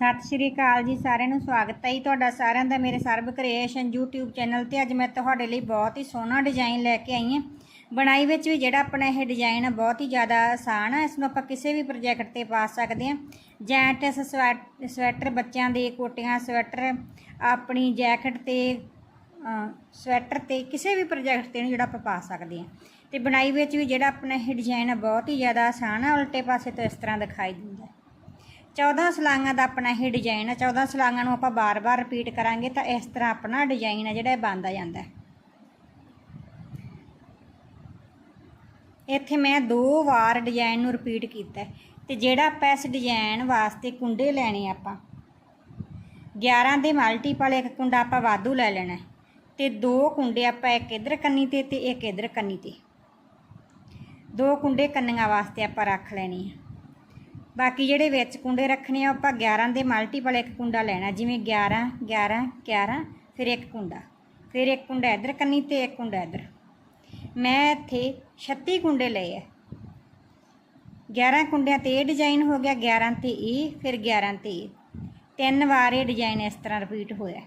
ਸਤਿ ਸ਼੍ਰੀ ਅਕਾਲ ਜੀ, ਸਾਰਿਆਂ ਨੂੰ ਸਵਾਗਤ ਹੈ ਜੀ ਤੁਹਾਡਾ ਸਾਰਿਆਂ ਦਾ ਮੇਰੇ ਸਰਬ ਕ੍ਰੀਏਸ਼ਨ YouTube ਚੈਨਲ ਤੇ। ਅੱਜ ਮੈਂ ਤੁਹਾਡੇ ਲਈ ਬਹੁਤ ਹੀ ਸੋਹਣਾ ਡਿਜ਼ਾਈਨ ਲੈ ਕੇ ਆਈ ਹਾਂ। ਬਣਾਈ ਵਿੱਚ ਵੀ ਜਿਹੜਾ ਆਪਣਾ ਇਹ ਡਿਜ਼ਾਈਨ ਹੈ ਬਹੁਤ ਹੀ ਜ਼ਿਆਦਾ ਆਸਾਨ ਹੈ ਇਸ ਨੂੰ ਆਪਾਂ ਕਿਸੇ ਵੀ ਪ੍ਰੋਜੈਕਟ ਤੇ ਪਾ ਸਕਦੇ ਹਾਂ। ਜੈਂਟਸ ਸਵੈਟ- ਸਵੈਟਰ ਬੱਚਿਆਂ ਦੇ, ਕੋਟੀਆਂ, ਸਵੈਟਰ, ਆਪਣੀ ਜੈਕਟ ਤੇ ਸਵੈਟਰ ਤੇ, ਕਿਸੇ ਵੀ ਪ੍ਰੋਜੈਕਟ ਤੇ ਨੂੰ ਜਿਹੜਾ ਆਪਾਂ ਪਾ ਸਕਦੇ ਹਾਂ। ਤੇ ਬਣਾਈ ਵਿੱਚ ਵੀ ਜਿਹੜਾ ਆਪਣਾ ਇਹ ਡਿਜ਼ਾਈਨ ਹੈ ਬਹੁਤ ਹੀ ਜ਼ਿਆਦਾ ਆਸਾਨ ਹੈ ਉਲਟੇ ਪਾਸੇ ਤੋਂ ਇਸ ਤਰ੍ਹਾਂ ਦਿਖਾਈ ਦਿੰਦਾ ਹੈ। 14 ਸਲਾਈਆਂ ਦਾ ਆਪਣਾ ਇਹ ਡਿਜ਼ਾਈਨ ਹੈ 14 ਸਲਾਈਆਂ ਨੂੰ ਆਪਾਂ ਬਾਰ-ਬਾਰ ਰਿਪੀਟ ਕਰਾਂਗੇ ਤਾਂ ਇਸ ਤਰ੍ਹਾਂ ਆਪਣਾ ਡਿਜ਼ਾਈਨ ਹੈ ਜਿਹੜਾ ਇਹ ਬਣਦਾ ਜਾਂਦਾ। ਇੱਥੇ ਮੈਂ ਦੋ ਵਾਰ ਡਿਜ਼ਾਈਨ ਨੂੰ ਰਿਪੀਟ ਕੀਤਾ ਹੈ ਤੇ ਜਿਹੜਾ ਆਪਾਂ ਇਸ ਡਿਜ਼ਾਈਨ ਵਾਸਤੇ ਕੁੰਡੇ ਲੈਣੇ ਆਪਾਂ 11 ਦੇ ਮਲਟੀਪਲ ਇੱਕ ਕੁੰਡਾ ਆਪਾਂ ਵਾਧੂ ਲੈ ਲੈਣਾ ਹੈ ਤੇ ਦੋ ਕੁੰਡੇ ਆਪਾਂ ਇੱਕ ਇਧਰ ਕੰਨੀ ਤੇ ਤੇ ਇੱਕ ਇਧਰ ਕੰਨੀ ਤੇ। ਦੋ ਕੁੰਡੇ ਕੰਨੀਆਂ ਵਾਸਤੇ ਆਪਾਂ ਰੱਖ ਲੈਣੇ ਆ। ਬਾਕੀ ਜਿਹੜੇ ਵਿੱਚ ਕੁੰਡੇ ਰੱਖਣੇ ਆ ਆਪਾਂ 11 ਦੇ ਮਲਟੀਪਲ ਇੱਕ ਕੁੰਡਾ ਲੈਣਾ। ਜਿਵੇਂ 11 11 11 ਫਿਰ ਇੱਕ ਕੁੰਡਾ। ਫਿਰ ਇੱਕ ਕੁੰਡਾ ਇਧਰ ਕੰਨੀ ਤੇ ਇੱਕ ਕੁੰਡਾ ਇਧਰ। ਮੈਂ ਇੱਥੇ 36 ਕੁੰਡੇ ਲਏ ਆ। 11 ਕੁੰਡਿਆਂ ਤੇ ਇਹ ਡਿਜ਼ਾਈਨ ਹੋ ਗਿਆ 11 ਤੇ ਇਹ, ਫਿਰ 11 ਤੇ ਇਹ। ਤਿੰਨ ਵਾਰ ਇਹ ਡਿਜ਼ਾਈਨ ਇਸ ਤਰ੍ਹਾਂ ਰਿਪੀਟ ਹੋਇਆ।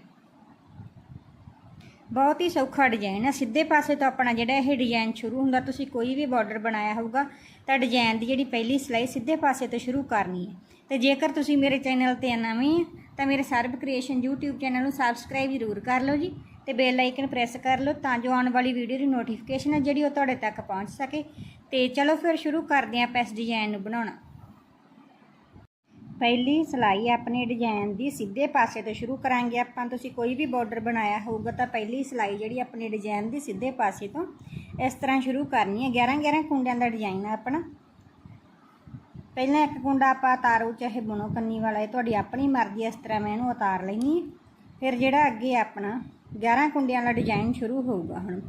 ਬਹੁਤ ਹੀ ਸੌਖਾ ਡਿਜ਼ਾਈਨ ਹੈ ਸਿੱਧੇ ਪਾਸੇ ਤੋਂ ਆਪਣਾ ਜਿਹੜਾ ਇਹ ਡਿਜ਼ਾਈਨ ਸ਼ੁਰੂ ਹੁੰਦਾ, ਤੁਸੀਂ ਕੋਈ ਵੀ ਬਾਰਡਰ ਬਣਾਇਆ ਹੋਊਗਾ, ਤਾਂ ਡਿਜ਼ਾਈਨ ਦੀ ਜਿਹੜੀ ਪਹਿਲੀ ਸਿਲਾਈ ਸਿੱਧੇ ਪਾਸੇ ਤੋਂ ਸ਼ੁਰੂ ਕਰਨੀ ਹੈ। ਤੇ ਜੇਕਰ ਤੁਸੀਂ ਮੇਰੇ ਚੈਨਲ ਤੇ ਨਵੇਂ ਹੋ ਤਾਂ ਮੇਰੇ ਸਰਬ ਕ੍ਰੀਏਸ਼ਨ YouTube ਚੈਨਲ ਨੂੰ ਸਬਸਕ੍ਰਾਈਬ ਜ਼ਰੂਰ ਕਰ ਲਓ ਜੀ ਤੇ ਬੈਲ ਆਈਕਨ ਪ੍ਰੈਸ ਕਰ ਲਓ ਤਾਂ ਜੋ ਆਉਣ ਵਾਲੀ ਵੀਡੀਓ ਦੀ ਨੋਟੀਫਿਕੇਸ਼ਨ ਹੈ ਜਿਹੜੀ ਉਹ ਤੁਹਾਡੇ ਤੱਕ ਪਹੁੰਚ ਸਕੇ। ਤੇ ਚਲੋ ਫਿਰ ਸ਼ੁਰੂ ਕਰਦੇ ਹਾਂ ਆਪਾਂ ਇਸ ਡਿਜ਼ਾਈਨ ਨੂੰ ਬਣਾਉਣਾ। ਪਹਿਲੀ ਸਿਲਾਈ ਆਪਣੇ ਡਿਜ਼ਾਈਨ ਦੀ, ਸਿੱਧੇ ਪਾਸੇ ਤੋਂ ਸ਼ੁਰੂ ਕਰਾਂਗੇ ਆਪਾਂ। ਤੁਸੀਂ ਕੋਈ ਵੀ ਬਾਰਡਰ ਬਣਾਇਆ ਹੋਊਗਾ ਤਾਂ ਪਹਿਲੀ ਸਿਲਾਈ ਜਿਹੜੀ ਆਪਣੇ ਡਿਜ਼ਾਈਨ ਦੀ ਸਿੱਧੇ ਪਾਸੇ ਤੋਂ ਇਸ ਤਰ੍ਹਾਂ ਸ਼ੁਰੂ ਕਰਨੀ ਹੈ 11 11 ਕੁੰਡਿਆਂ ਦਾ ਡਿਜ਼ਾਈਨ ਹੈ ਆਪਣਾ। ਪਹਿਲਾਂ ਇੱਕ ਕੁੰਡਾ ਆਪਾਂ ਉਤਾਰੋ, ਚਾਹੇ ਬੁਣੋ ਕੰਨੀ ਵਾਲਾ, ਇਹ ਤੁਹਾਡੀ ਆਪਣੀ ਮਰਜ਼ੀ ਇਸ ਤਰ੍ਹਾਂ ਮੈਂ ਇਹਨੂੰ ਉਤਾਰ ਲੈਣੀ ਹੈ ਫਿਰ ਜਿਹੜਾ ਅੱਗੇ ਆਪਣਾ 11 ਕੁੰਡਿਆਂ ਦਾ ਡਿਜ਼ਾਈਨ ਸ਼ੁਰੂ ਹੋਊਗਾ ਹੁਣ।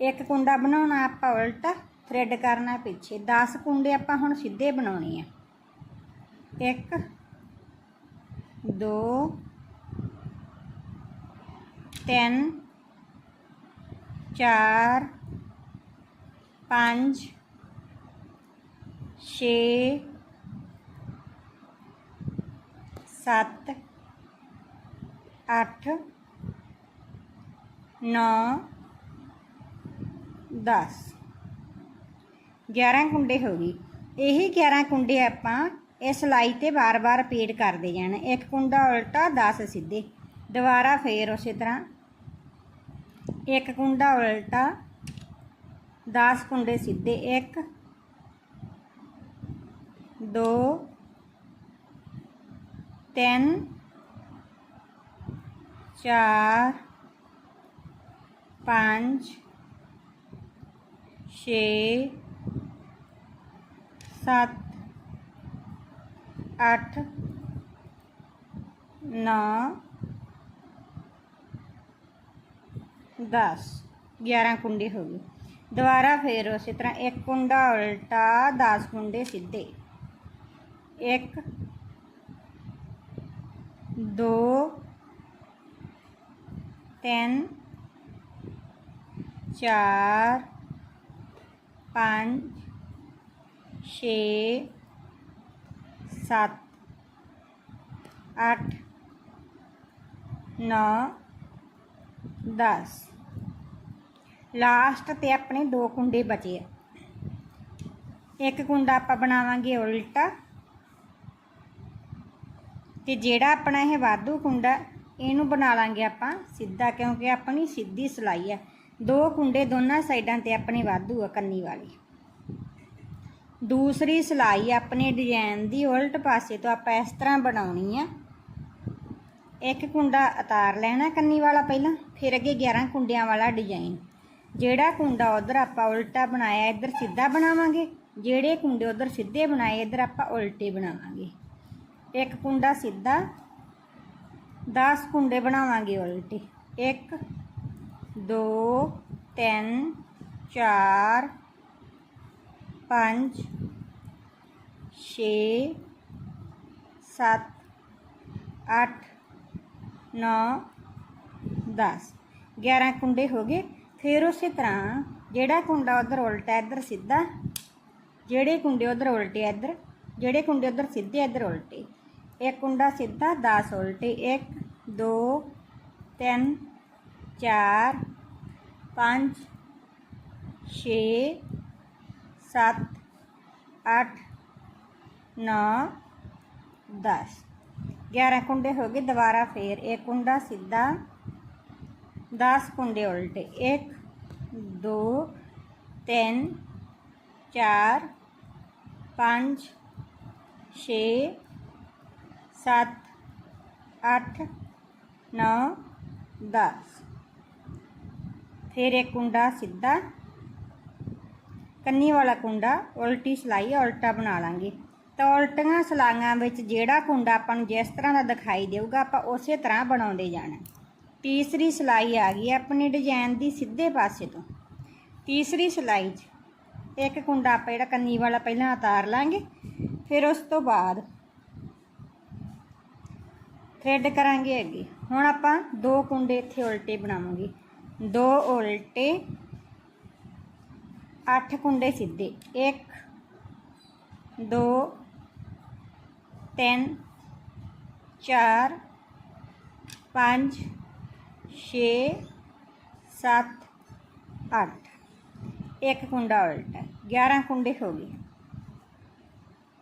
ਇੱਕ ਕੁੰਡਾ ਬਣਾਉਣਾ ਆਪਾਂ ਉਲਟਾ ਥ੍ਰੈਡ ਕਰਨਾ ਪਿੱਛੇ। 10 ਕੁੰਡੇ ਆਪਾਂ ਹੁਣ ਸਿੱਧੇ ਬਣਾਉਣੇ ਆ। ਇੱਕ ਦੋ, ਤਿੰਨ, ਚਾਰ, ਪੰਜ, ਛੇ, ਸੱਤ, ਅੱਠ, ਨੌ, ਦਸ। 11 ਕੁੰਡੇ ਹੋ ਗਈ ਇਹੀ 11 ਕੁੰਡੇ ਆਪਾਂ ਇਹ ਲਾਈ ਤੇ ਬਾਰ-ਬਾਰ ਰਿਪੀਟ ਕਰਦੇ ਜਾਣ। ਇੱਕ ਕੁੰਡਾ ਉਲਟਾ 10 ਸਿੱਧੇ। ਦੁਬਾਰਾ ਫੇਰ ਉਸੇ ਤਰ੍ਹਾਂ। ਇੱਕ ਕੁੰਡਾ ਉਲਟਾ 10 ਕੁੰਡੇ ਸਿੱਧੇ। 1 2 3 4 5 6 7 ਅੱਠ, ਨੌ, ਦਸ 11 ਕੁੰਡੇ ਹੋ ਗਏ। ਦੁਬਾਰਾ ਫੇਰ ਉਸੇ ਤਰ੍ਹਾਂ ਇੱਕ ਕੁੰਡਾ ਉਲਟਾ 10 ਕੁੰਡੇ ਸਿੱਧੇ। ਇੱਕ, ਦੋ, ਤਿੰਨ, ਚਾਰ, ਪੰਜ, ਛੇ ਸੱਤ, ਅੱਠ, ਨੌ, ਦਸ। ਲਾਸਟ ਤੇ ਆਪਣੇ ਦੋ ਕੁੰਡੇ ਬਚੇ ਆ। ਇੱਕ ਕੁੰਡਾ ਆਪਾਂ ਬਣਾਵਾਂਗੇ ਉਲਟਾ ਤੇ ਜਿਹੜਾ ਆਪਣਾ ਇਹ ਵਾਧੂ ਕੁੰਡਾ, ਇਹਨੂੰ ਬਣਾ ਲਾਂਗੇ ਆਪਾਂ ਸਿੱਧਾ, ਕਿਉਂਕਿ ਆਪਣੀ ਸਿੱਧੀ ਸਲਾਈ ਹੈ ਦੋ ਕੁੰਡੇ ਦੋਨਾਂ ਸਾਈਡਾਂ ਤੇ ਆਪਣੇ ਵਾਧੂ ਆ ਕੰਨੀ ਵਾਲੀ। ਦੂਸਰੀ ਸਲਾਈ ਆਪਣੇ ਡਿਜ਼ਾਈਨ ਦੀ ਉਲਟ ਪਾਸੇ ਤੋਂ ਆਪਾਂ ਇਸ ਤਰ੍ਹਾਂ ਬਣਾਉਣੀ ਆ। ਇੱਕ ਕੁੰਡਾ ਉਤਾਰ ਲੈਣਾ ਕੰਨੀ ਵਾਲਾ ਪਹਿਲਾਂ, ਫਿਰ ਅੱਗੇ 11 ਕੁੰਡਿਆਂ ਵਾਲਾ ਡਿਜ਼ਾਈਨ। ਜਿਹੜਾ ਕੁੰਡਾ ਉਧਰ ਆਪਾਂ ਉਲਟਾ ਬਣਾਇਆ, ਇੱਧਰ ਸਿੱਧਾ ਬਣਾਵਾਂਗੇ। ਜਿਹੜੇ ਕੁੰਡੇ ਉਧਰ ਸਿੱਧੇ ਬਣਾਏ, ਇੱਧਰ ਆਪਾਂ ਉਲਟੇ ਬਣਾਵਾਂਗੇ। ਇੱਕ ਕੁੰਡਾ ਸਿੱਧਾ 10 ਕੁੰਡੇ ਬਣਾਵਾਂਗੇ ਉਲਟੇ। 1 2 3 4 ਪੰਜ, ਛੇ, ਸੱਤ, ਅੱਠ, ਨੌ, ਦਸ। 11 ਕੁੰਡੇ ਹੋ ਗਏ। ਫਿਰ ਉਸੇ ਤਰ੍ਹਾਂ ਜਿਹੜਾ ਕੁੰਡਾ ਉਧਰ ਉਲਟਾ, ਇੱਧਰ ਸਿੱਧਾ, ਜਿਹੜੇ ਕੁੰਡੇ ਉਧਰ ਉਲਟੇ ਇੱਧਰ, ਜਿਹੜੇ ਕੁੰਡੇ ਉਧਰ ਸਿੱਧੇ ਇੱਧਰ ਉਲਟੇ। ਇੱਕ ਕੁੰਡਾ ਸਿੱਧਾ 10 ਉਲਟੇ। 1 2 3 4 5 6 7 8 9 10 11 ਕੁੰਡੇ ਹੋ ਗਏ ਦੁਬਾਰਾ ਫੇਰ ਇੱਕ ਕੁੰਡਾ ਸਿੱਧਾ 10 ਕੁੰਡੇ ਉਲਟੇ 1 2 3 4 5 6 7 8 9 10 ਫਿਰ ਇੱਕ ਕੁੰਡਾ ਸਿੱਧਾ ਕੰਨੀ ਵਾਲਾ ਕੁੰਡਾ ਉਲਟੀ ਸਲਾਈ, ਉਲਟਾ ਬਣਾ ਲਾਂਗੇ। ਤਾਂ ਉਲਟੀਆਂ ਸਲਾਈਆਂ ਵਿੱਚ ਜਿਹੜਾ ਕੁੰਡਾ ਆਪਾਂ ਨੂੰ ਜਿਸ ਤਰ੍ਹਾਂ ਦਾ ਦਿਖਾਈ ਦੇਊਗਾ, ਆਪਾਂ ਉਸੇ ਤਰ੍ਹਾਂ ਬਣਾਉਂਦੇ ਜਾਣਾ। ਤੀਸਰੀ ਸਲਾਈ ਆ ਗਈ ਆਪਣੀ ਡਿਜ਼ਾਈਨ ਦੀ ਸਿੱਧੇ ਪਾਸੇ ਤੋਂ। ਤੀਸਰੀ ਸਲਾਈ 'ਚ ਇੱਕ ਕੁੰਡਾ ਆਪਾਂ ਜਿਹੜਾ ਕੰਨੀ ਵਾਲਾ ਪਹਿਲਾਂ ਉਤਾਰ ਲਾਂਗੇ, ਫਿਰ ਉਸ ਤੋਂ ਬਾਅਦ ਥ੍ਰੈਡ ਕਰਾਂਗੇ ਅੱਗੇ। ਹੁਣ ਆਪਾਂ ਦੋ ਕੁੰਡੇ ਇੱਥੇ ਉਲਟੇ ਬਣਾਵਾਂਗੇ। ਦੋ ਉਲਟੇ 8 ਕੁੰਡੇ ਸਿੱਧੇ। 1 2 3 4 5 6 7 8 ਇੱਕ ਕੁੰਡਾ ਉਲਟਾ 11 ਕੁੰਡੇ ਹੋ ਗਏ।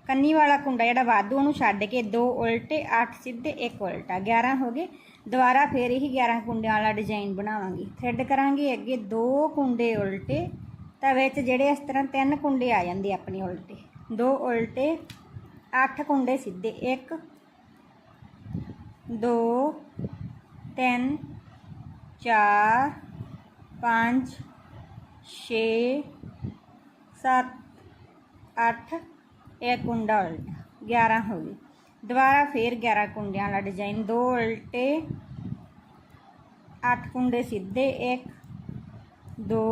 ਕੰਨੀ ਵਾਲਾ ਕੁੰਡਾ ਜਿਹੜਾ ਵਾਧੂ, ਉਹਨੂੰ ਛੱਡ ਕੇ ਦੋ ਉਲਟੇ 8 ਸਿੱਧੇ, ਇੱਕ ਉਲਟਾ 11 ਹੋ ਗਏ। ਦੁਬਾਰਾ ਫੇਰ ਇਹੀ 11 ਕੁੰਡਿਆਂ ਵਾਲਾ ਡਿਜ਼ਾਈਨ ਬਣਾਵਾਂਗੇ। ਥ੍ਰੈਡ ਕਰਾਂਗੇ, ਅੱਗੇ ਦੋ ਕੁੰਡੇ ਉਲਟੇ ਤਾਂ ਵਿੱਚ ਜਿਹੜੇ ਇਸ ਤਰ੍ਹਾਂ ਤਿੰਨ ਕੁੰਡੇ ਆ ਜਾਂਦੇ ਆਪਣੇ ਉਲਟੇ। ਦੋ ਉਲਟੇ, ਅੱਠ ਕੁੰਡੇ ਸਿੱਧੇ। 1 2 3 4 5 6 7 8 ਇਹ ਕੁੰਡਾ ਉਲਟਾ। 11 ਹੋ ਗਈ ਦੁਬਾਰਾ ਫੇਰ 11 ਕੁੰਡਿਆਂ ਵਾਲਾ ਡਿਜ਼ਾਈਨ ਦੋ ਉਲਟੇ 8 ਕੁੰਡੇ ਸਿੱਧੇ। 1 2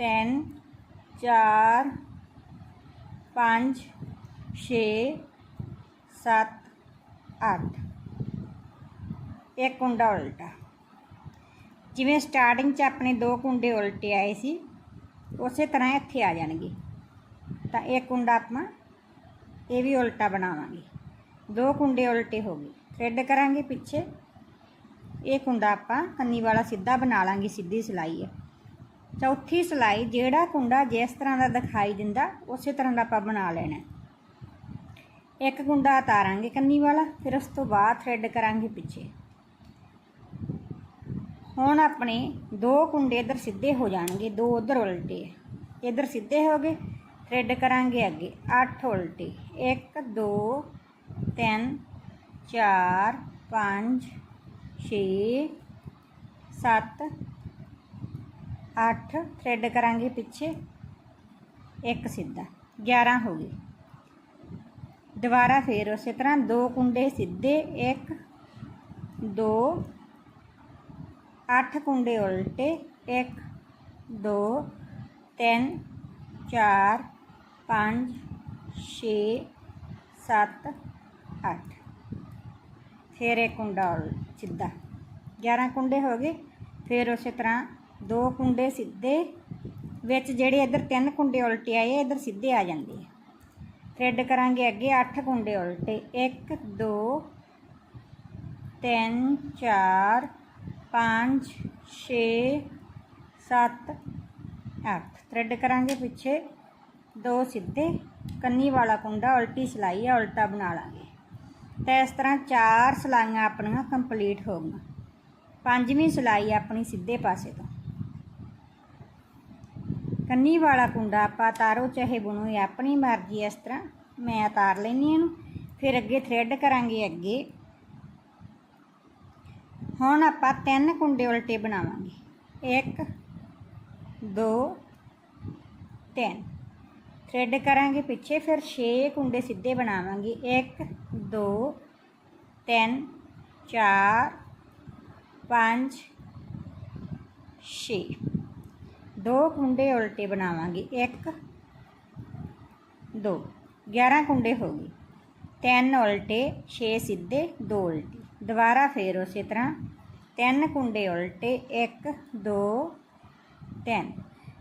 3 4 5 6 7 8 ਇੱਕ ਕੁੰਡਾ ਉਲਟਾ। ਜਿਵੇਂ ਸਟਾਰਟਿੰਗ 'ਚ ਆਪਣੇ ਦੋ ਕੁੰਡੇ ਉਲਟੇ ਆਏ ਸੀ, ਉਸੇ ਤਰ੍ਹਾਂ ਇੱਥੇ ਆ ਜਾਣਗੇ। ਤਾਂ ਇਹ ਕੁੰਡਾ ਆਪਾਂ ਇਹ ਵੀ ਉਲਟਾ ਬਣਾਵਾਂਗੇ। ਦੋ ਕੁੰਡੇ ਉਲਟੇ ਹੋ ਗਏ। ਥ੍ਰੈਡ ਕਰਾਂਗੇ ਪਿੱਛੇ। ਇਹ ਕੁੰਡਾ ਆਪਾਂ ਕੰਨੀ ਵਾਲਾ ਸਿੱਧਾ ਬਣਾ ਲਾਂਗੇ, ਸਿੱਧੀ ਸਿਲਾਈ ਹੈ ਚੌਥੀ ਸਿਲਾਈ ਜਿਹੜਾ ਕੁੰਡਾ ਜਿਸ ਤਰ੍ਹਾਂ ਦਾ ਦਿਖਾਈ ਦਿੰਦਾ, ਉਸੇ ਤਰ੍ਹਾਂ ਦਾ ਆਪਾਂ ਬਣਾ ਲੈਣਾ ਇੱਕ ਕੁੰਡਾ ਉਤਾਰਾਂਗੇ ਕੰਨੀ ਵਾਲਾ, ਫਿਰ ਉਸ ਤੋਂ ਬਾਅਦ ਥ੍ਰੈਡ ਕਰਾਂਗੇ ਪਿੱਛੇ। ਹੁਣ ਆਪਣੇ ਦੋ ਕੁੰਡੇ ਇੱਧਰ ਸਿੱਧੇ ਹੋ ਜਾਣਗੇ, ਦੋ ਉਧਰ ਉਲਟੇ। ਇੱਧਰ ਸਿੱਧੇ ਹੋ ਗਏ ਥ੍ਰੈਡ ਕਰਾਂਗੇ ਅੱਗੇ 8 ਉਲਟੇ। 1 2 3 4 5 6 7 8 ਥਰੈਡ ਕਰਾਂਗੇ ਪਿੱਛੇ। ਇੱਕ ਸਿੱਧਾ। 11 ਹੋ ਗਏ ਦੁਬਾਰਾ ਫੇਰ ਉਸੇ ਤਰ੍ਹਾਂ ਦੋ ਕੁੰਡੇ ਸਿੱਧੇ 1 2 8 ਕੁੰਡੇ ਉਲਟੇ 1 2 3 4 5 6 7 8 ਫਿਰ ਇੱਕ ਕੁੰਡਾ ਉਲ, ਸਿੱਧਾ। 11 ਕੁੰਡੇ ਹੋ ਗਏ। ਫਿਰ ਉਸੇ ਤਰ੍ਹਾਂ ਦੋ ਕੁੰਡੇ ਸਿੱਧੇ, ਵਿੱਚ ਜਿਹੜੇ ਇੱਧਰ ਤਿੰਨ ਕੁੰਡੇ ਉਲਟੇ ਆਏ, ਇੱਧਰ ਸਿੱਧੇ ਆ ਜਾਂਦੇ ਆ। ਥ੍ਰੈਡ ਕਰਾਂਗੇ ਅੱਗੇ 8 ਕੁੰਡੇ ਉਲਟੇ। 1 2 3 4 5 6 7 8 ਥ੍ਰੈਡ ਕਰਾਂਗੇ ਪਿੱਛੇ। ਦੋ ਸਿੱਧੇ, ਕੰਨੀ ਵਾਲਾ ਕੁੰਡਾ ਉਲਟੀ ਸਿਲਾਈ ਆ, ਉਲਟਾ ਬਣਾ ਲਾਂਗੇ। ਤਾਂ ਇਸ ਤਰ੍ਹਾਂ ਚਾਰ ਸਲਾਈਆਂ ਆਪਣੀਆਂ ਕੰਪਲੀਟ ਹੋ ਗਈਆਂ। ਪੰਜਵੀਂ ਸਿਲਾਈ ਆਪਣੀ ਸਿੱਧੇ ਪਾਸੇ ਤੋਂ। ਕੰਨੀ ਵਾਲਾ ਕੁੰਡਾ ਆਪਾਂ ਤਾਰੋ ਚਾਹੇ ਬੁਣੋ, ਇਹ ਆਪਣੀ ਮਰਜ਼ੀ ਇਸ ਤਰ੍ਹਾਂ ਮੈਂ ਤਾਰ ਲੈਣੀ ਇਹਨੂੰ। ਫਿਰ ਅੱਗੇ ਥ੍ਰੈਡ ਕਰਾਂਗੇ ਅੱਗੇ। ਹੁਣ ਆਪਾਂ ਤਿੰਨ ਕੁੰਡੇ ਉਲਟੇ ਬਣਾਵਾਂਗੇ। 1 2 3 ਥ੍ਰੈਡ ਕਰਾਂਗੇ ਪਿੱਛੇ, ਫਿਰ 6 ਕੁੰਡੇ ਸਿੱਧੇ ਬਣਾਵਾਂਗੇ। 1 2 3 4 5 6 ਦੋ ਕੁੰਡੇ ਉਲਟੇ ਬਣਾਵਾਂਗੇ 1 2 11 ਕੁੰਡੇ ਹੋ ਗਏ। ਤਿੰਨ ਉਲਟੇ 6 ਸਿੱਧੇ 2 ਉਲਟੇ। ਦੁਬਾਰਾ ਫੇਰ ਉਸੇ ਤਰ੍ਹਾਂ ਤਿੰਨ ਕੁੰਡੇ ਉਲਟੇ 1 2 3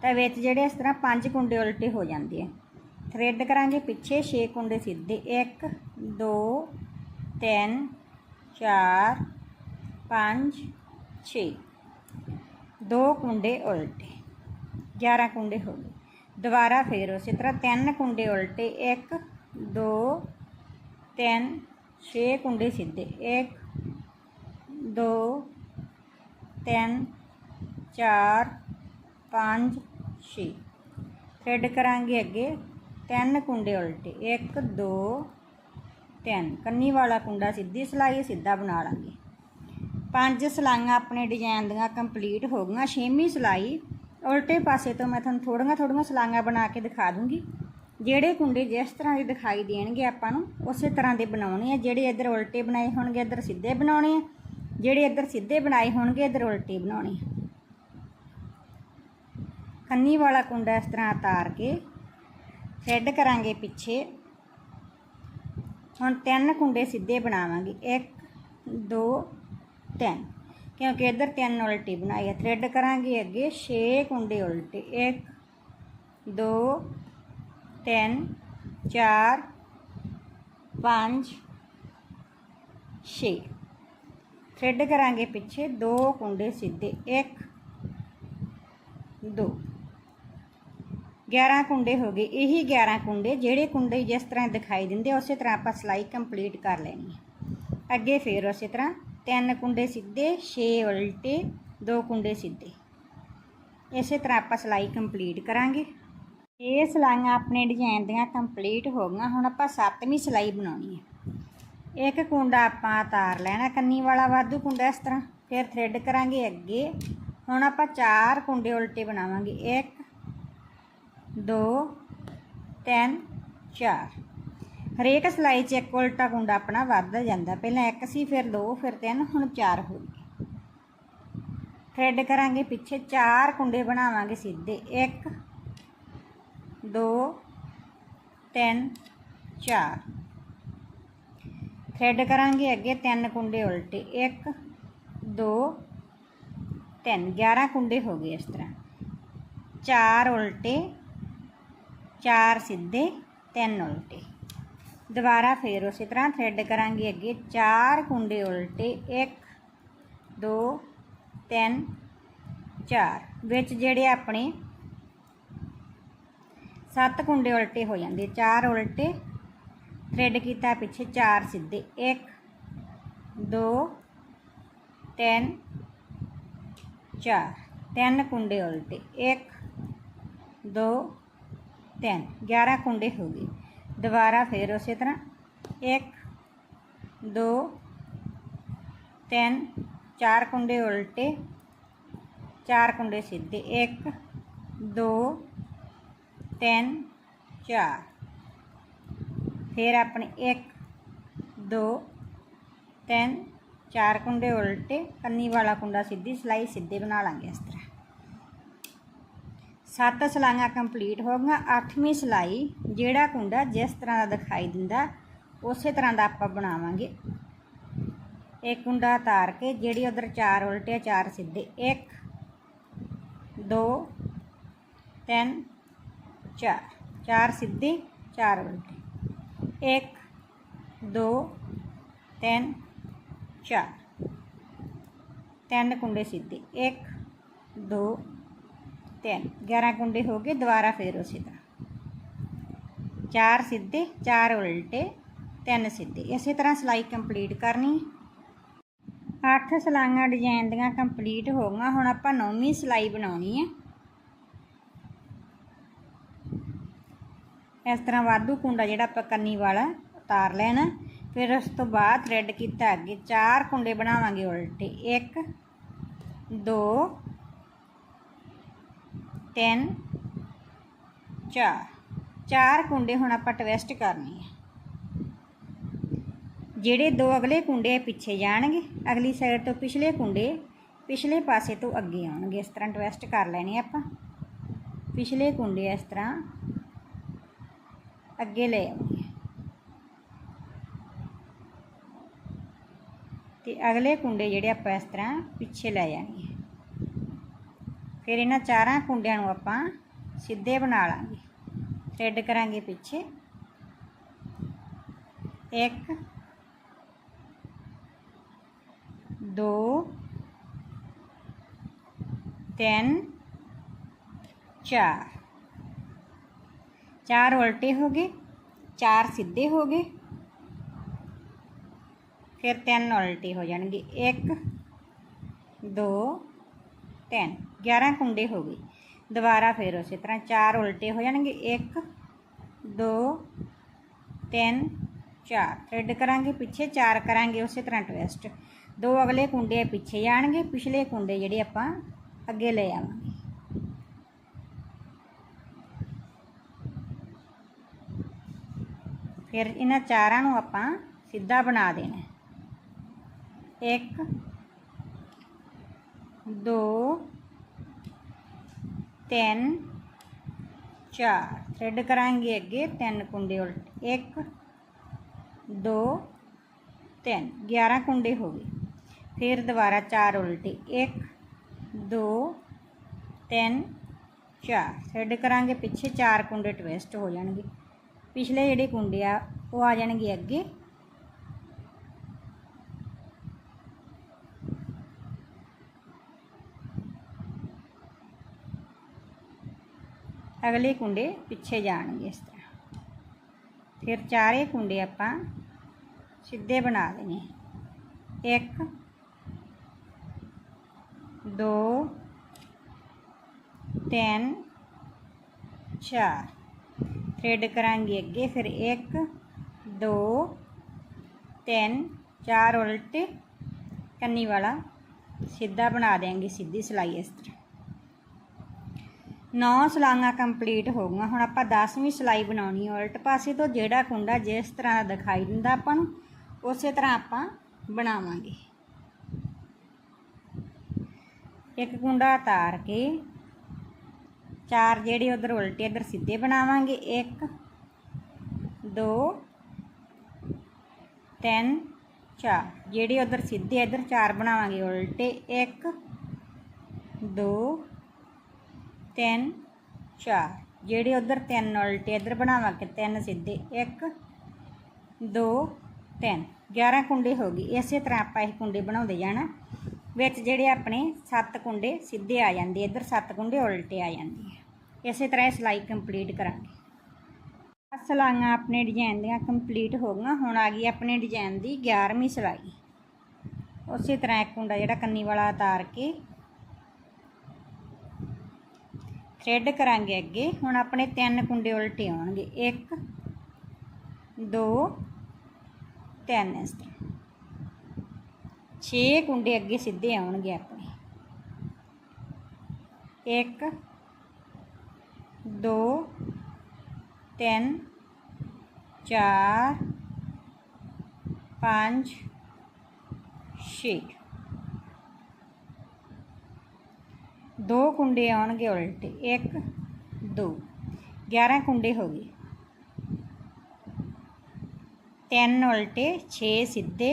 ਤਾਂ ਵਿੱਚ ਜਿਹੜੇ ਇਸ ਤਰ੍ਹਾਂ ਪੰਜ ਕੁੰਡੇ ਉਲਟੇ ਹੋ ਜਾਂਦੇ ਆ। ਥ੍ਰੈਡ ਕਰਾਂਗੇ ਪਿੱਛੇ 6 ਕੁੰਡੇ ਸਿੱਧੇ 1 2 3 4 5 6 ਦੋ ਕੁੰਡੇ ਉਲਟੇ। 11 ਕੁੰਡੇ ਹੋ ਗਏ। ਦੁਬਾਰਾ ਫੇਰ ਉਸੇ ਤਰ੍ਹਾਂ ਤਿੰਨ ਕੁੰਡੇ ਉਲਟੇ 1 2 3 6 ਕੁੰਡੇ ਸਿੱਧੇ 1 2 3 4 5 6 ਥ੍ਰੈਡ ਕਰਾਂਗੇ ਅੱਗੇ ਤਿੰਨ ਕੁੰਡੇ ਉਲਟੇ 1 2 3 ਕੰਨੀ ਵਾਲਾ ਕੁੰਡਾ ਸਿੱਧੀ ਸਲਾਈ, ਸਿੱਧਾ ਬਣਾ ਲਾਂਗੇ। ਪੰਜ ਸਲਾਈਆਂ ਆਪਣੇ ਡਿਜ਼ਾਈਨ ਦੀਆਂ ਕੰਪਲੀਟ ਹੋ ਗਈਆਂ। ਛੇਵੀਂ ਸਲਾਈ ਉਲਟੇ ਪਾਸੇ ਤੋਂ ਮੈਂ ਤੁਹਾਨੂੰ ਥੋੜੀਆਂ ਥੋੜੀਆਂ ਸਲਾਈਆਂ ਬਣਾ ਕੇ ਦਿਖਾ ਦੂੰਗੀ। ਜਿਹੜੇ ਕੁੰਡੇ ਜਿਸ ਤਰ੍ਹਾਂ ਦੇ ਦਿਖਾਈ ਦੇਣਗੇ ਆਪਾਂ ਨੂੰ, ਉਸੇ ਤਰ੍ਹਾਂ ਦੇ ਬਣਾਉਣੇ ਆ। ਜਿਹੜੇ ਇੱਧਰ ਉਲਟੇ ਬਣਾਏ ਹੋਣਗੇ, ਇੱਧਰ ਸਿੱਧੇ ਬਣਾਉਣੇ ਆ। ਜਿਹੜੇ ਇੱਧਰ ਸਿੱਧੇ ਬਣਾਏ ਹੋਣਗੇ, ਇੱਧਰ ਉਲਟੇ ਬਣਾਉਣੇ ਆ। ਕੰਨੀ ਵਾਲਾ ਕੁੰਡਾ ਇਸ ਤਰ੍ਹਾਂ ਉਤਾਰ ਕੇ ਥ੍ਰੈਡ ਕਰਾਂਗੇ ਪਿੱਛੇ। ਹੁਣ ਤਿੰਨ ਕੁੰਡੇ ਸਿੱਧੇ ਬਣਾਵਾਂਗੇ। 1 2 3 ਕਿਉਂਕਿ ਇੱਧਰ ਤਿੰਨ ਉਲਟੀ ਬਣਾਈ ਹੈ ਥ੍ਰੈਡ ਕਰਾਂਗੇ ਅੱਗੇ 6 ਕੁੰਡੇ ਉਲਟੇ। 1 2 3 4 5 6 ਥ੍ਰੈਡ ਕਰਾਂਗੇ ਪਿੱਛੇ ਦੋ ਕੁੰਡੇ ਸਿੱਧੇ। 1 2 11 ਕੁੰਡੇ ਹੋ ਗਏ। ਇਹੀ 11 ਕੁੰਡੇ ਜਿਹੜੇ ਕੁੰਡੇ ਜਿਸ ਤਰ੍ਹਾਂ ਦਿਖਾਈ ਦਿੰਦੇ ਉਸੇ ਤਰ੍ਹਾਂ ਆਪਾਂ ਸਲਾਈ ਕੰਪਲੀਟ ਕਰ ਲੈਣੀ ਹੈ ਅੱਗੇ ਫੇਰ ਉਸੇ ਤਰ੍ਹਾਂ ਤਿੰਨ ਕੁੰਡੇ ਸਿੱਧੇ 6 ਉਲਟੇ, ਦੋ ਕੁੰਡੇ ਸਿੱਧੇ। ਇਸੇ ਤਰ੍ਹਾਂ ਆਪਾਂ ਸਲਾਈ ਕੰਪਲੀਟ ਕਰਾਂਗੇ। ਇਹ ਸਲਾਈਆਂ ਆਪਣੇ ਡਿਜ਼ਾਈਨ ਦੀਆਂ ਕੰਪਲੀਟ ਹੋ ਗਈਆਂ, ਹੁਣ ਆਪਾਂ ਸੱਤਵੀਂ ਸਲਾਈ ਬਣਾਉਣੀ ਹੈ। ਇੱਕ ਕੁੰਡਾ ਆਪਾਂ ਤਾਰ ਲੈਣਾ, ਕੰਨੀ ਵਾਲਾ ਵਾਧੂ ਕੁੰਡਾ ਇਸ ਤਰ੍ਹਾਂ, ਫਿਰ ਥ੍ਰੈਡ ਕਰਾਂਗੇ ਅੱਗੇ। ਹੁਣ ਆਪਾਂ ਚਾਰ ਕੁੰਡੇ ਉਲਟੇ ਬਣਾਵਾਂਗੇ 1 2 3 4 ਹਰੇਕ ਸਲਾਈ 'ਚ ਇੱਕ ਉਲਟਾ ਕੁੰਡਾ ਆਪਣਾ ਵੱਧਦਾ ਜਾਂਦਾ। ਪਹਿਲਾਂ ਇੱਕ ਸੀ, ਫਿਰ ਦੋ, ਫਿਰ ਤਿੰਨ, ਹੁਣ ਚਾਰ ਹੋ ਗਏ। ਥਰੈਡ ਕਰਾਂਗੇ, ਪਿੱਛੇ ਚਾਰ ਕੁੰਡੇ ਬਣਾਵਾਂਗੇ ਸਿੱਧੇ। 1 2 3 4 ਥਰੈਡ ਕਰਾਂਗੇ ਅੱਗੇ ਤਿੰਨ ਕੁੰਡੇ ਉਲਟੇ। 1 2 3 11 ਕੁੰਡੇ ਹੋ ਗਏ ਇਸ ਤਰ੍ਹਾਂ। ਚਾਰ ਉਲਟੇ, ਚਾਰ ਸਿੱਧੇ, ਤਿੰਨ ਉਲਟੇ। ਦੁਬਾਰਾ ਫੇਰ ਉਸੇ ਤਰ੍ਹਾਂ ਥਰੈਡ ਕਰਾਂਗੇ ਅੱਗੇ। ਚਾਰ ਕੁੰਡੇ ਉਲਟੇ 1 2 3 4 ਵਿੱਚ ਜਿਹੜੇ ਆਪਣੇ ਸੱਤ ਕੁੰਡੇ ਉਲਟੇ ਹੋ ਜਾਂਦੇ। ਚਾਰ ਉਲਟੇ ਥ੍ਰੈਡ ਕੀਤਾ ਪਿੱਛੇ ਚਾਰ ਸਿੱਧੇ। 1 2 3 4 ਤਿੰਨ ਕੁੰਡੇ ਉਲਟੇ। 1 2 3 11 ਕੁੰਡੇ ਹੋ ਗਏ। ਦੁਬਾਰਾ ਫੇਰ ਉਸੇ ਤਰ੍ਹਾਂ। 1 2 3 ਚਾਰ ਕੁੰਡੇ ਉਲਟੇ, ਚਾਰ ਕੁੰਡੇ ਸਿੱਧੇ। 1 2 3 4 ਫਿਰ ਆਪਣੇ 1 2 3 ਚਾਰ ਕੁੰਡੇ ਉਲਟੇ, ਕੰਨੀ ਵਾਲਾ ਕੁੰਡਾ ਸਿੱਧੀ, ਸਲਾਈ ਸਿੱਧੇ ਬਣਾ ਲਾਂਗੇ ਇਸ ਤਰ੍ਹਾਂ। ਸੱਤ ਸਲਾਈਆਂ ਕੰਪਲੀਟ ਹੋ ਗਈਆਂ, ਅੱਠਵੀਂ ਸਲਾਈ ਜਿਹੜਾ ਕੁੰਡਾ ਜਿਸ ਤਰ੍ਹਾਂ ਦਾ ਦਿਖਾਈ ਦਿੰਦਾ, ਉਸੇ ਤਰ੍ਹਾਂ ਦਾ ਆਪਾਂ ਬਣਾਵਾਂਗੇ। ਇੱਕ ਕੁੰਡਾ ਤਾਰ ਕੇ ਜਿਹੜੀ ਉਧਰ ਚਾਰ ਉਲਟੇ, ਚਾਰ ਸਿੱਧੇ 1 2 3 4 ਚਾਰ ਸਿੱਧੇ, ਚਾਰ ਉਲਟੇ 1 2 3 4 ਤਿੰਨ ਕੁੰਡੇ ਸਿੱਧੇ 1 2 3 11 ਕੁੰਡੇ ਹੋ ਗਏ, ਦੁਬਾਰਾ ਫੇਰ ਉਸੇ ਤਰ੍ਹਾਂ ਚਾਰ ਸਿੱਧੇ, ਚਾਰ ਉਲਟੇ, ਤਿੰਨ ਸਿੱਧੇ। ਇਸੇ ਤਰ੍ਹਾਂ ਸਲਾਈ ਕੰਪਲੀਟ ਕਰਨੀ ਅੱਠ ਸਲਾਈਆਂ ਡਿਜ਼ਾਈਨ ਦੀਆਂ ਕੰਪਲੀਟ ਹੋ ਗਈਆਂ। ਹੁਣ ਆਪਾਂ ਨੌਵੀਂ ਸਲਾਈ ਬਣਾਉਣੀ ਹੈ। ਇਸ ਤਰ੍ਹਾਂ ਵਾਧੂ ਕੁੰਡਾ ਜਿਹੜਾ ਆਪਾਂ ਕੰਨੀ ਵਾਲਾ ਉਤਾਰ ਲੈਣਾ। ਫਿਰ ਉਸ ਤੋਂ ਬਾਅਦ ਥਰੈਡ ਕੀਤਾ ਅੱਗੇ। ਚਾਰ ਕੁੰਡੇ ਬਣਾਵਾਂਗੇ ਉਲਟੇ। 1 2 3 4 ਚਾਰ ਕੁੰਡੇ ਹੁਣ ਆਪਾਂ ਟਵਿਸਟ ਕਰਨੇ ਆ। ਜਿਹੜੇ ਦੋ ਅਗਲੇ ਕੁੰਡੇ ਪਿੱਛੇ ਜਾਣਗੇ, ਅਗਲੀ ਸਾਈਡ ਤੋਂ ਪਿਛਲੇ ਕੁੰਡੇ ਪਿਛਲੇ ਪਾਸੇ ਤੋਂ ਅੱਗੇ ਆਉਣਗੇ। ਇਸ ਤਰ੍ਹਾਂ ਟਵਿਸਟ ਕਰ ਲੈਣੇ ਆਪਾਂ। ਪਿਛਲੇ ਕੁੰਡੇ ਇਸ ਤਰ੍ਹਾਂ ਅੱਗੇ ਲੈ ਆਉਣੇ ਤੇ ਅਗਲੇ ਕੁੰਡੇ ਜਿਹੜੇ ਆਪਾਂ ਇਸ ਤਰ੍ਹਾਂ ਪਿੱਛੇ ਲੈ ਜਾਣੇ ਫਿਰ ਇਹਨਾਂ ਚਾਰਾਂ ਕੁੰਡਿਆਂ ਨੂੰ ਆਪਾਂ ਸਿੱਧੇ ਬਣਾ ਲਾਂਗੇ। ਥ੍ਰੈਡ ਕਰਾਂਗੇ ਪਿੱਛੇ। 1 2 3 4 ਚਾਰ ਉਲਟੇ ਹੋ ਗਏ, ਚਾਰ ਸਿੱਧੇ ਹੋ ਗਏ। ਫਿਰ ਤਿੰਨ ਉਲਟੇ ਹੋ ਜਾਣਗੇ। 1 2 3 11 ਕੁੰਡੇ ਹੋ ਗਏ। ਦੁਬਾਰਾ ਫਿਰ ਉਸੇ ਤਰ੍ਹਾਂ ਚਾਰ ਉਲਟੇ ਹੋ ਜਾਣਗੇ। 1 2 3 4 ਥ੍ਰੈਡ ਕਰਾਂਗੇ, ਪਿੱਛੇ ਚਾਰ ਕਰਾਂਗੇ, ਉਸੇ ਤਰ੍ਹਾਂ ਟਵਿਸਟ ਦੋ ਅਗਲੇ ਕੁੰਡੇ ਪਿੱਛੇ ਜਾਣਗੇ, ਪਿਛਲੇ ਕੁੰਡੇ ਜਿਹੜੇ ਆਪਾਂ ਅੱਗੇ ਲੈ ਆਵਾਂਗੇ। ਫਿਰ ਇਹਨਾਂ ਚਾਰਾਂ ਨੂੰ ਆਪਾਂ ਸਿੱਧਾ ਬਣਾ ਦੇਣਾ। 1 2 3 4 ਥ੍ਰੈਡ ਕਰਾਂਗੇ ਅੱਗੇ, ਤਿੰਨ ਕੁੰਡੇ ਉਲਟ। 1 2 3 11 ਕੁੰਡੇ ਹੋ ਗਏ। ਫਿਰ ਦੁਬਾਰਾ ਚਾਰ ਉਲਟੇ। 1 2 3 4 ਥ੍ਰੈਡ ਕਰਾਂਗੇ, ਪਿੱਛੇ ਚਾਰ ਕੁੰਡੇ ਟਵਿਸਟ ਹੋ ਜਾਣਗੇ। ਪਿਛਲੇ ਜਿਹੜੇ ਕੁੰਡੇ ਆ, ਉਹ ਆ ਜਾਣਗੇ ਅੱਗੇ। ਅਗਲੇ ਕੁੰਡੇ ਪਿੱਛੇ ਜਾਣਗੇ ਇਸ ਤਰ੍ਹਾਂ। ਫਿਰ ਚਾਰੇ ਕੁੰਡੇ ਆਪਾਂ ਸਿੱਧੇ ਬਣਾ ਦੇਣੇ। 1 2 3 4 ਥ੍ਰੈਡ ਕਰਾਂਗੇ ਅੱਗੇ, ਫਿਰ 1 2 3 ਚਾਰ ਉਲਟ। ਕੰਨੀ ਵਾਲਾ ਸਿੱਧਾ ਬਣਾ ਦੇਾਂਗੇ ਸਿੱਧੀ ਸਲਾਈ ਇਸ ਤਰ੍ਹਾਂ। 9 ਸਲਾਈਆਂ ਕੰਪਲੀਟ ਹੋ ਗਈਆਂ। ਹੁਣ ਆਪਾਂ 10ਵੀਂ ਸਲਾਈ ਬਣਾਉਣੀ ਹੈ ਉਲਟ ਪਾਸੇ ਤੋਂ ਜਿਹੜਾ ਕੁੰਡਾ ਜਿਸ ਤਰ੍ਹਾਂ ਦਾ ਦਿਖਾਈ ਦਿੰਦਾ ਆਪਾਂ ਨੂੰ, ਉਸੇ ਤਰ੍ਹਾਂ ਆਪਾਂ ਬਣਾਵਾਂਗੇ। ਇੱਕ ਕੁੰਡਾ ਉਤਾਰ ਕੇ ਚਾਰ ਜਿਹੜੇ ਉਧਰ ਉਲਟੇ ਇਧਰ ਸਿੱਧੇ ਬਣਾਵਾਂਗੇ। 1 2 3 4 ਜਿਹੜੇ ਉਧਰ ਸਿੱਧੇ ਇਧਰ ਚਾਰ ਬਣਾਵਾਂਗੇ ਉਲਟੇ। 1 2 3 4 ਜਿਹੜੇ ਉਧਰ ਤਿੰਨ ਉਲਟੇ ਇਧਰ ਬਣਾਵਾਂਗੇ ਤਿੰਨ ਸਿੱਧੇ। 1 2 3 11 ਕੁੰਡੇ ਹੋ ਗਏ। ਇਸੇ ਤਰ੍ਹਾਂ ਆਪਾਂ ਇਹ ਕੁੰਡੇ ਬਣਾਉਂਦੇ ਜਾਣਾ। ਵਿੱਚ ਜਿਹੜੇ ਆਪਣੇ 7 ਕੁੰਡੇ ਸਿੱਧੇ ਆ ਜਾਂਦੇ। ਇਧਰ 7 ਕੁੰਡੇ ਉਲਟੇ ਆ ਜਾਂਦੇ ਇਸੇ ਤਰ੍ਹਾਂ ਇਹ ਸਿਲਾਈ ਕੰਪਲੀਟ ਕਰਾਂਗੇ। ਆਹ ਸਲਾਈਆਂ ਆਪਣੇ ਡਿਜ਼ਾਈਨ ਦੀਆਂ ਕੰਪਲੀਟ ਹੋ ਗਈਆਂ। ਹੁਣ ਆ ਗਈ ਆਪਣੇ ਡਿਜ਼ਾਈਨ ਦੀ 11ਵੀਂ ਸਲਾਈ। ਉਸੇ ਤਰ੍ਹਾਂ ਇੱਕ ਕੁੰਡਾ ਜਿਹੜਾ ਕੰਨੀ ਵਾਲਾ ਉਤਾਰ ਕੇ ਥ੍ਰੈਡ ਕਰਾਂਗੇ ਅੱਗੇ। ਹੁਣ ਆਪਣੇ ਤਿੰਨ ਕੁੰਡੇ ਉਲਟੇ ਆਉਣਗੇ। 1 2 3 ਇਸ ਤਰ੍ਹਾਂ। 6 ਕੁੰਡੇ ਅੱਗੇ ਸਿੱਧੇ ਆਉਣਗੇ ਆਪਣੇ। 1 2 3 4 5 6 ਦੋ ਕੁੰਡੇ ਆਉਣਗੇ ਉਲਟੇ 1 2 11 ਕੁੰਡੇ ਹੋ ਗਏ। ਤਿੰਨ ਉਲਟੇ 6 ਸਿੱਧੇ,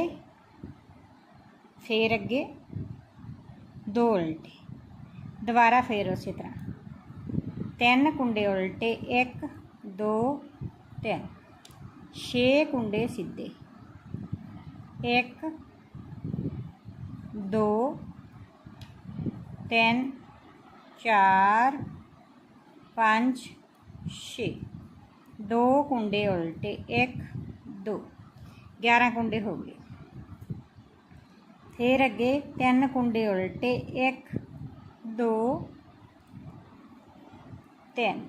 ਫੇਰ ਅੱਗੇ ਦੋ ਉਲਟੇ। ਦੁਬਾਰਾ ਫੇਰ ਉਸੇ ਤਰ੍ਹਾਂ। ਤਿੰਨ ਕੁੰਡੇ ਉਲਟੇ 1 2 3 6 ਕੁੰਡੇ ਸਿੱਧੇ। 1 2 3 4 5 6 ਦੋ ਕੁੰਡੇ ਉਲਟੇ 1 2 11 ਕੁੰਡੇ ਹੋ ਗਏ ਫਿਰ ਅੱਗੇ ਤਿੰਨ ਕੁੰਡੇ ਉਲਟੇ 1 2 3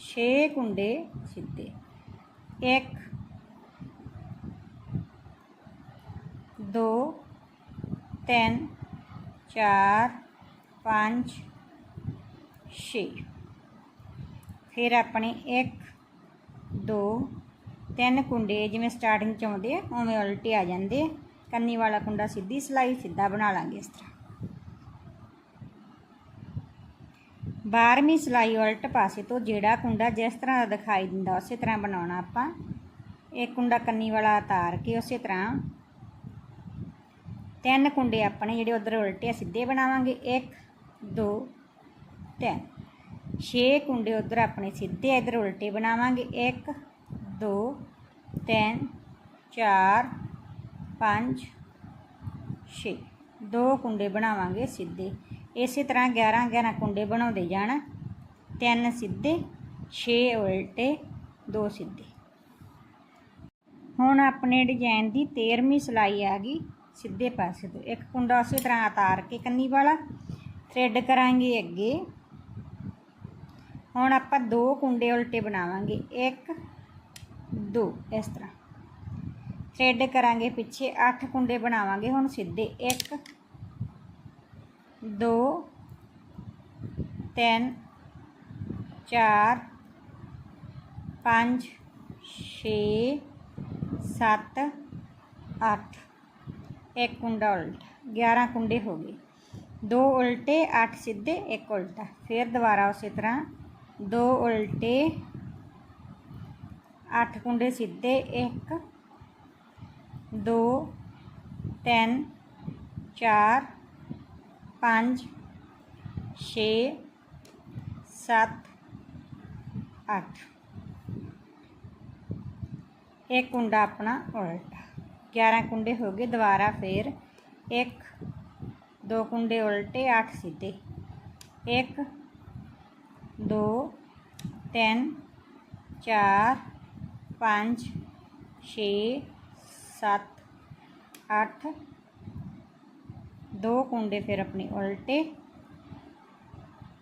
6 ਕੁੰਡੇ ਸਿੱਧੇ 1 2 3 4 5 6 ਫਿਰ ਆਪਣੇ 1 2 ਤਿੰਨ ਕੁੰਡੇ ਜਿਵੇਂ ਸਟਾਰਟਿੰਗ ਚ ਆਉਂਦੇ ਆ, ਉਵੇਂ ਉਲਟੇ ਆ ਜਾਂਦੇ ਕੰਨੀ ਵਾਲਾ ਕੁੰਡਾ ਸਿੱਧੀ ਸਲਾਈ, ਸਿੱਧਾ ਬਣਾ ਲਾਂਗੇ ਇਸ ਤਰ੍ਹਾਂ। 12ਵੀਂ ਸਲਾਈ ਉਲਟ ਪਾਸੇ ਤੋਂ ਜਿਹੜਾ ਕੁੰਡਾ ਜਿਸ ਤਰ੍ਹਾਂ ਦਾ ਦਿਖਾਈ ਦਿੰਦਾ, ਉਸੇ ਤਰ੍ਹਾਂ ਬਣਾਉਣਾ ਆਪਾਂ। ਇਹ ਕੁੰਡਾ ਕੰਨੀ ਵਾਲਾ ਉਤਾਰ ਕੇ ਉਸੇ ਤਰ੍ਹਾਂ। ਤਿੰਨ ਕੁੰਡੇ ਆਪਣੇ ਜਿਹੜੇ ਉਧਰ ਉਲਟੇ ਆ, ਸਿੱਧੇ ਬਣਾਵਾਂਗੇ। 1 2 3 6 ਕੁੰਡੇ ਉਧਰ ਆਪਣੇ ਸਿੱਧੇ ਇਧਰ ਉਲਟੇ ਬਣਾਵਾਂਗੇ। 1 2 3 4 5 6 ਦੋ ਕੁੰਡੇ ਬਣਾਵਾਂਗੇ ਸਿੱਧੇ। ਇਸੇ ਤਰ੍ਹਾਂ 11 11 ਕੁੰਡੇ ਬਣਾਉਂਦੇ ਜਾਣਾ। ਤਿੰਨ ਸਿੱਧੇ 6 ਉਲਟੇ, ਦੋ ਸਿੱਧੇ। ਹੁਣ ਆਪਣੇ ਡਿਜ਼ਾਈਨ ਦੀ 13ਵੀਂ ਸਿਲਾਈ ਆ ਗਈ ਸਿੱਧੇ ਪਾਸੇ ਤੋਂ। ਇੱਕ ਕੁੰਡਾ ਉਸੇ ਤਰ੍ਹਾਂ ਉਤਾਰ ਕੇ ਕੰਨੀ ਵਾਲਾ। ਥ੍ਰੈਡ ਕਰਾਂਗੇ ਅੱਗੇ। ਹੁਣ ਆਪਾਂ ਦੋ ਕੁੰਡੇ ਉਲਟੇ ਬਣਾਵਾਂਗੇ। ਇੱਕ, ਦੋ, ਇਸ ਤਰ੍ਹਾਂ। ਥ੍ਰੈਡ ਕਰਾਂਗੇ ਪਿੱਛੇ 8 ਕੁੰਡੇ ਬਣਾਵਾਂਗੇ ਹੁਣ ਸਿੱਧੇ। 1 2 3 4 5 6 7 8 ਇੱਕ ਕੁੰਡਾ ਉਲਟਾ। 11 ਕੁੰਡੇ ਹੋ ਗਏ। ਦੋ ਉਲਟੇ 8 ਸਿੱਧੇ, ਇੱਕ ਉਲਟਾ। ਫਿਰ ਦੁਬਾਰਾ ਉਸੇ ਤਰ੍ਹਾਂ ਦੋ ਉਲਟੇ, ਅੱਠ ਕੁੰਡੇ ਸਿੱਧੇ 1 2 3 4 5 6 7 8 ਇੱਕ ਕੁੰਡਾ ਆਪਣਾ ਉਲਟਾ। 11 ਕੁੰਡੇ ਹੋ ਗਏ, ਦੁਬਾਰਾ ਫਿਰ 1 ਦੋ ਕੁੰਡੇ ਉਲਟੇ 8 ਸਿੱਧੇ। 1 2 3 4 5 6 7 8 ਦੋ ਕੁੰਡੇ ਫਿਰ ਆਪਣੇ ਉਲਟੇ।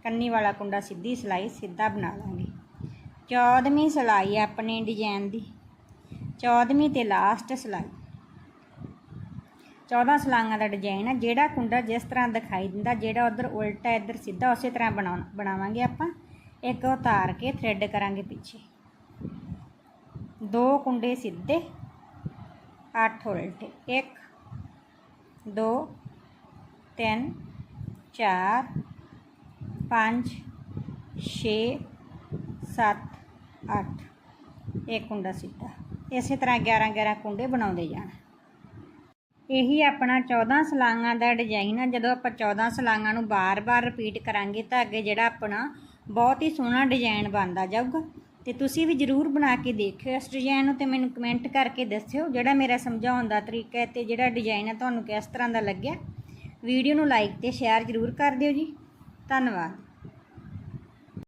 ਕੰਨੀ ਵਾਲਾ ਕੁੰਡਾ ਸਿੱਧੀ ਸਿਲਾਈ, ਸਿੱਧਾ ਬਣਾ ਲਾਂਗੇ। 14ਵੀਂ ਸਿਲਾਈ ਹੈ ਆਪਣੇ ਡਿਜ਼ਾਈਨ ਦੀ। 14ਵੀਂ ਤੇ ਲਾਸਟ ਸਿਲਾਈ। 14 ਸਲਾਈਆਂ ਦਾ ਡਿਜ਼ਾਈਨ ਹੈ। ਜਿਹੜਾ ਕੁੰਡਾ ਜਿਸ ਤਰ੍ਹਾਂ ਦਿਖਾਈ ਦਿੰਦਾ, ਜਿਹੜਾ ਉਧਰ ਉਲਟਾ, ਇੱਧਰ ਸਿੱਧਾ, ਉਸੇ ਤਰ੍ਹਾਂ ਬਣਾਉਣਾ, ਬਣਾਵਾਂਗੇ ਆਪਾਂ। ਇੱਕ ਉਤਾਰ ਕੇ ਥ੍ਰੈਡ ਕਰਾਂਗੇ ਪਿੱਛੇ। ਦੋ ਕੁੰਡੇ ਸਿੱਧੇ 8 ਉਲਟੇ। 1 2 3 4 5 6 7 8 ਇੱਕ ਕੁੰਡਾ ਸਿੱਧਾ। ਇਸੇ ਤਰ੍ਹਾਂ 11 11 ਕੁੰਡੇ ਬਣਾਉਂਦੇ ਜਾਣਾ। ਇਹੀ ਆਪਣਾ 14 ਸਲਾਂਗਾਂ ਦਾ ਡਿਜ਼ਾਈਨ ਆ। ਜਦੋਂ ਆਪਾਂ 14 ਸਲਾਈਆਂ ਨੂੰ ਬਾਰ-ਬਾਰ ਰਿਪੀਟ ਕਰਾਂਗੇ ਤਾਂ ਅੱਗੇ ਜਿਹੜਾ ਆਪਣਾ ਬਹੁਤ ਹੀ ਸੋਹਣਾ ਡਿਜ਼ਾਈਨ ਬਣਦਾ ਜਾਊਗਾ। ਤੇ ਤੁਸੀਂ ਵੀ ਜਰੂਰ ਬਣਾ ਕੇ ਦੇਖਿਓ ਇਸ ਡਿਜ਼ਾਈਨ ਨੂੰ ਤੇ ਮੈਨੂੰ ਕਮੈਂਟ ਕਰਕੇ ਦੱਸਿਓ ਜਿਹੜਾ ਮੇਰਾ ਸਮਝਾਉਣ ਦਾ ਤਰੀਕਾ ਹੈ ਤੇ ਜਿਹੜਾ ਡਿਜ਼ਾਈਨ ਹੈ ਤੁਹਾਨੂੰ ਕਿਸ ਤਰ੍ਹਾਂ ਦਾ ਲੱਗਿਆ। ਵੀਡੀਓ ਨੂੰ ਲਾਈਕ ਤੇ ਸ਼ੇਅਰ ਜਰੂਰ ਕਰ ਦਿਓ ਜੀ। ਧੰਨਵਾਦ।